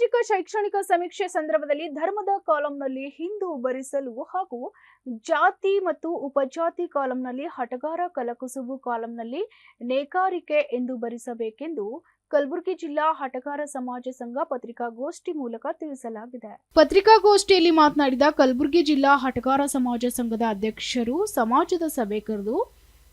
ಸಾಮಾಜಿಕ ಶೈಕ್ಷಣಿಕ ಸಮೀಕ್ಷೆ ಸಂದರ್ಭದಲ್ಲಿ ಧರ್ಮದ ಕಾಲಂನಲ್ಲಿ ಹಿಂದೂ ಬರಿಸಲು ಹಾಗೂ ಜಾತಿ ಮತ್ತು ಉಪಜಾತಿ ಕಾಲಂನಲ್ಲಿ ಹಟಗಾರ ಕಲಕುಸುಬು ಕಾಲಂನಲ್ಲಿ ನೇಕಾರಿಕೆ ಎಂದು ಭರಿಸಬೇಕೆಂದು ಕಲಬುರಗಿ ಜಿಲ್ಲಾ ಹಟಗಾರ ಸಮಾಜ ಸಂಘ ಪತ್ರಿಕಾಗೋಷ್ಠಿ ಮೂಲಕ ತಿಳಿಸಲಾಗಿದೆ. ಪತ್ರಿಕಾಗೋಷ್ಠಿಯಲ್ಲಿ ಮಾತನಾಡಿದ ಕಲಬುರಗಿ ಜಿಲ್ಲಾ ಹಟಗಾರ ಸಮಾಜ ಸಂಘದ ಅಧ್ಯಕ್ಷರು, ಸಮಾಜದ ಸಭೆ ಕರೆದು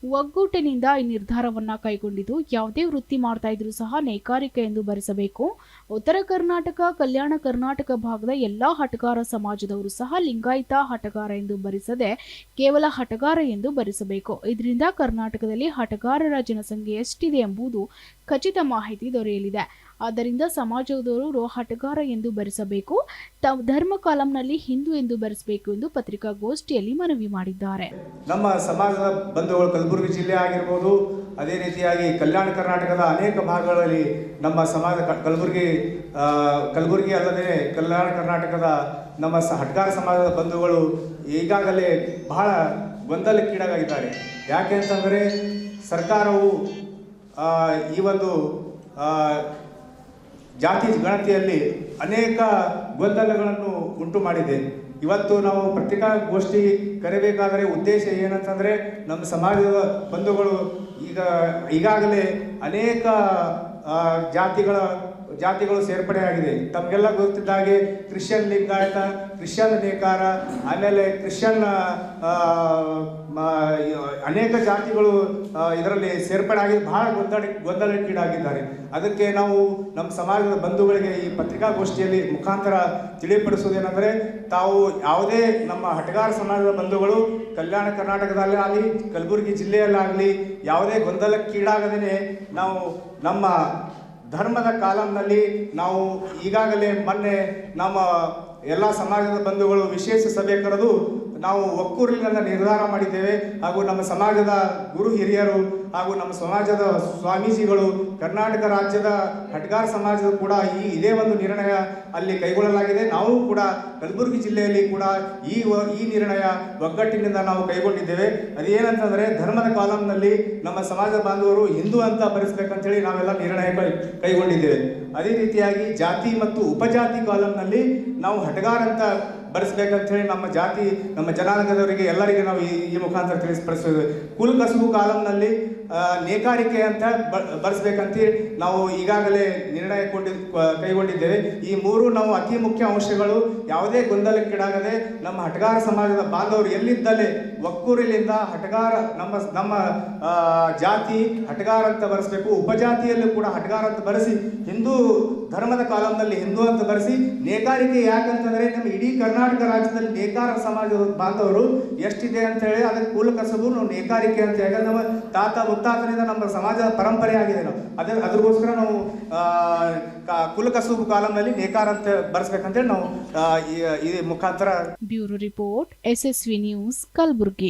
ಒಗ್ಗೂಟಿನಿಂದ ಈ ನಿರ್ಧಾರವನ್ನು ಕೈಗೊಂಡಿದ್ದು, ಯಾವುದೇ ವೃತ್ತಿ ಮಾಡ್ತಾ ಇದ್ರೂ ಸಹ ನೇಕಾರಿಕೆ ಎಂದು ಭರಿಸಬೇಕು ಉತ್ತರ ಕರ್ನಾಟಕ, ಕಲ್ಯಾಣ ಕರ್ನಾಟಕ ಭಾಗದ ಎಲ್ಲಾ ಹಟಗಾರ ಸಮಾಜದವರು ಸಹ ಲಿಂಗಾಯತ ಹಟಗಾರ ಎಂದು ಭರಿಸದೆ ಕೇವಲ ಹಟಗಾರ ಎಂದು ಭರಿಸಬೇಕು ಇದರಿಂದ ಕರ್ನಾಟಕದಲ್ಲಿ ಹಟಗಾರರ ಜನಸಂಖ್ಯೆ ಎಷ್ಟಿದೆ ಎಂಬುದು ಖಚಿತ ಮಾಹಿತಿ ದೊರೆಯಲಿದೆ. ಆದ್ದರಿಂದ ಸಮಾಜದವರು ರೋಹಾಟಗಾರ ಎಂದು ಭರಿಸಬೇಕು ತ- ಧರ್ಮ ಕಾಲಂನಲ್ಲಿ ಹಿಂದೂ ಎಂದು ಭರಿಸಬೇಕು ಎಂದು ಪತ್ರಿಕಾಗೋಷ್ಠಿಯಲ್ಲಿ ಮನವಿ ಮಾಡಿದ್ದಾರೆ. ನಮ್ಮ ಸಮಾಜದ ಬಂಧುಗಳು ಕಲಬುರಗಿ ಜಿಲ್ಲೆ ಆಗಿರ್ಬೋದು, ಅದೇ ರೀತಿಯಾಗಿ ಕಲ್ಯಾಣ ಕರ್ನಾಟಕದ ಅನೇಕ ಭಾಗಗಳಲ್ಲಿ ನಮ್ಮ ಸಮಾಜ ಕಲಬುರಗಿ ಕಲಬುರಗಿ ಅಲ್ಲದೆ ಕಲ್ಯಾಣ ಕರ್ನಾಟಕದ ನಮ್ಮ ಹಟ್ಗಾರ ಸಮಾಜದ ಬಂಧುಗಳು ಈಗಾಗಲೇ ಬಹಳ ಗೊಂದಲಕ್ಕೀಡಾಗಿದ್ದಾರೆ. ಯಾಕೆ ಅಂತಂದರೆ ಸರ್ಕಾರವು ಈ ಒಂದು ಜಾತಿ ಗಣತಿಯಲ್ಲಿ ಅನೇಕ ಗೊಂದಲಗಳನ್ನು ಉಂಟು ಮಾಡಿದೆ. ಇವತ್ತು ನಾವು ಪತ್ರಿಕಾಗೋಷ್ಠಿ ಕರೆಬೇಕಾದರೆ ಉದ್ದೇಶ ಏನಂತಂದರೆ ನಮ್ಮ ಸಮಾಜದ ಬಂಧುಗಳು ಈಗ ಈಗಾಗಲೇ ಅನೇಕ ಆ, ಜಾತಿಗಳ ಜಾತಿಗಳು ಸೇರ್ಪಡೆಯಾಗಿದೆ ತಮಗೆಲ್ಲ ಗೊತ್ತಿದ್ದ ಹಾಗೆ ಕ್ರಿಶ್ಚಿಯನ್ ಲಿಂಗಾಯತ, ಕ್ರಿಶ್ಚಿಯನ್ ನೇಕಾರ, ಆಮೇಲೆ ಕ್ರಿಶ್ಚಿಯನ್ ಅನೇಕ ಜಾತಿಗಳು ಇದರಲ್ಲಿ ಸೇರ್ಪಡೆ ಆಗಿ ಬಹಳ ಗೊಂದಲ, ಗೊಂದಲಕ್ಕೀಡಾಗಿದ್ದಾರೆ. ಅದಕ್ಕೆ ನಾವು ನಮ್ಮ ಸಮಾಜದ ಬಂಧುಗಳಿಗೆ ಈ ಪತ್ರಿಕಾಗೋಷ್ಠಿಯಲ್ಲಿ ಮುಖಾಂತರ ತಿಳಿಪಡಿಸುವುದೇನೆಂದರೆ, ತಾವು ಯಾವುದೇ ನಮ್ಮ ಹಟಗಾರ ಸಮಾಜದ ಬಂಧುಗಳು ಕಲ್ಯಾಣ ಕರ್ನಾಟಕದಲ್ಲೇ ಆಗಲಿ, ಕಲಬುರಗಿ ಜಿಲ್ಲೆಯಲ್ಲಾಗಲಿ ಯಾವುದೇ ಗೊಂದಲಕ್ಕೀಡಾಗದೇ ನಾವು ನಮ್ಮ ಧರ್ಮದ ಕಾಲಂನಲ್ಲಿ ನಾವು ಈಗಾಗಲೇ ಮೊನ್ನೆ ನಮ್ಮ ಎಲ್ಲ ಸಮಾಜದ ಬಂಧುಗಳು ವಿಶೇಷ ಸಭೆ ಕರೆದು ನಾವು ಒಕ್ಕೂರಿನ ನಿರ್ಧಾರ ಮಾಡಿದ್ದೇವೆ ಹಾಗೂ ನಮ್ಮ ಸಮಾಜದ ಗುರು ಹಿರಿಯರು ಹಾಗೂ ನಮ್ಮ ಸಮಾಜದ ಸ್ವಾಮೀಜಿಗಳು, ಕರ್ನಾಟಕ ರಾಜ್ಯದ ಹಟ್ಗಾರ್ ಸಮಾಜದ ಕೂಡ ಈ ಇದೇ ಒಂದು ನಿರ್ಣಯ ಅಲ್ಲಿ ಕೈಗೊಳ್ಳಲಾಗಿದೆ. ನಾವು ಕೂಡ ಕಲಬುರಗಿ ಜಿಲ್ಲೆಯಲ್ಲಿ ಕೂಡ ಈ ಈ ನಿರ್ಣಯ ಒಗ್ಗಟ್ಟಿನಿಂದ ನಾವು ಕೈಗೊಂಡಿದ್ದೇವೆ. ಅದೇನಂತಂದ್ರೆ ಧರ್ಮದ ಕಾಲಂನಲ್ಲಿ ನಮ್ಮ ಸಮಾಜ ಬಾಂಧವರು ಹಿಂದೂ ಅಂತ ಭರಿಸ್ಬೇಕಂತೇಳಿ ನಾವೆಲ್ಲ ನಿರ್ಣಯ ಕೈಗೊಂಡಿದ್ದೇವೆ. ಅದೇ ರೀತಿಯಾಗಿ ಜಾತಿ ಮತ್ತು ಉಪಜಾತಿ ಕಾಲಂನಲ್ಲಿ ನಾವು ಹಟಗಾರ್ ಅಂತ ಭರಿಸ್ಬೇಕಂತ ಹೇಳಿ ನಮ್ಮ ಜಾತಿ, ನಮ್ಮ ಜನಾಂಗದವರಿಗೆ ಎಲ್ಲರಿಗೆ ನಾವು ಈ ಈ ಮುಖಾಂತರ ತಿಳಿಸ್ಪಡಿಸ್ತೇವೆ ಕುಲ್ ಕಸುಬು ಕಾಲಂನಲ್ಲಿ ನೇಕಾರಿಕೆ ಅಂತ ಬರೆಸ್ಬೇಕಂತ ನಾವು ಈಗಾಗಲೇ ನಿರ್ಣಯ ಕೈಗೊಂಡಿದ್ದೇವೆ. ಈ ಮೂರು ನಾವು ಅತಿ ಮುಖ್ಯ ಅಂಶಗಳು ಯಾವುದೇ ಗೊಂದಲಕ್ಕೀಡಾಗದೆ ನಮ್ಮ ಹಟಗಾರ ಸಮಾಜದ ಬಾಂಧವರು ಎಲ್ಲಿದ್ದಲೇ ಒಕ್ಕೂರಿಲಿಂದ ಹಟಗಾರ ನಮ್ಮ ನಮ್ಮ ಜಾತಿ ಹಟಗಾರ ಅಂತ ಬರೆಸಬೇಕು. ಉಪಜಾತಿಯಲ್ಲೂ ಕೂಡ ಹಟಗಾರ ಅಂತ ಬರೆಸಿ, ಹಿಂದೂ ಧರ್ಮದ ಕಾಲಂನಲ್ಲಿ ಹಿಂದೂ ಅಂತ ಬರೆಸಿ, ನೇಕಾರಿಕೆ ಯಾಕಂತಂದರೆ ನಮ್ಮ ಇಡೀ ಕರ್ನಾಟಕ ರಾಜ್ಯದಲ್ಲಿ ನೇಕಾರ ಸಮಾಜ ಬಾಂಧವರು ಎಷ್ಟಿದೆ ಅಂತ ಹೇಳಿ ಅದಕ್ಕೆ ಕೂಲ ಕಸಬು, ನಾವು ನೇಕಾರಿಕೆ ಅಂತ ಹೇಳಿ ನಮ್ಮ ತಾತ ಮುತ್ತಾತನಿಂದ ನಮ್ಮ ಸಮಾಜದ ಪರಂಪರೆ ಆಗಿದೆ ನಾವು. ಅದೇ ಅದಕ್ಕೋಸ್ಕರ ನಾವು ಕುಲ ಕಸಬು ಕಾಲಂನಲ್ಲಿ ನೇಕಾರ ಅಂತ ಬರ್ಸ್ಬೇಕಂತೇಳಿ ನಾವು ಈ ಮುಖಾಂತರ bureau report S SSV news, Kalaburagi.